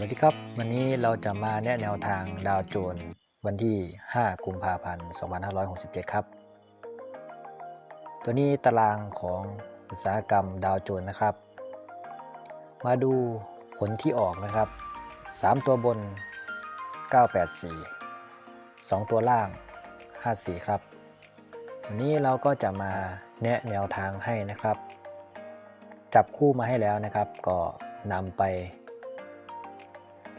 วัสดีครับ วันนี้เราจะมาแนะแนวทางดาวโจนวันที่ 5 กุมภาพันธ์ 2567 ครับ ตัวนี้ตารางของอุตสาหกรรมดาวโจนนะครับ มาดูผลที่ออกนะครับ 3 ตัวบน 984 2 ตัวล่าง 54 ครับ วันนี้เราก็จะมาแนะแนวทางให้นะครับ จับคู่มาให้แล้วนะครับ ก็นำไป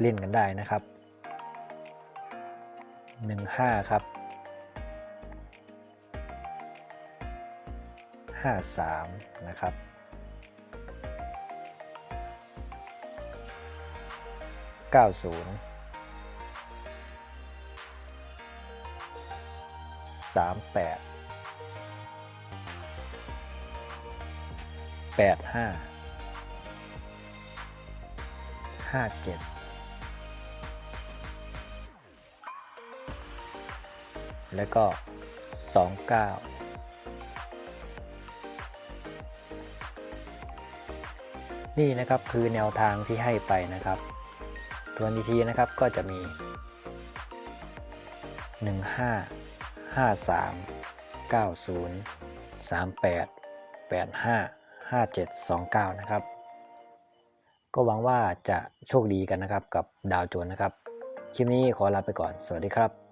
เล่นกันได้นะครับ 15 ครับ 53 นะครับ 90 38 85 57 แล้วก็ 29นี่นะครับคือแนวทางที่ให้ไปนะครับ ตัวนิทีนะครับก็จะมี 15 53 90 38 85 57 29 นะครับ ก็หวังว่าจะโชคดีกันนะครับกับดาวโจนส์นะครับ คลิปนี้ขอลาไปก่อน สวัสดีครับ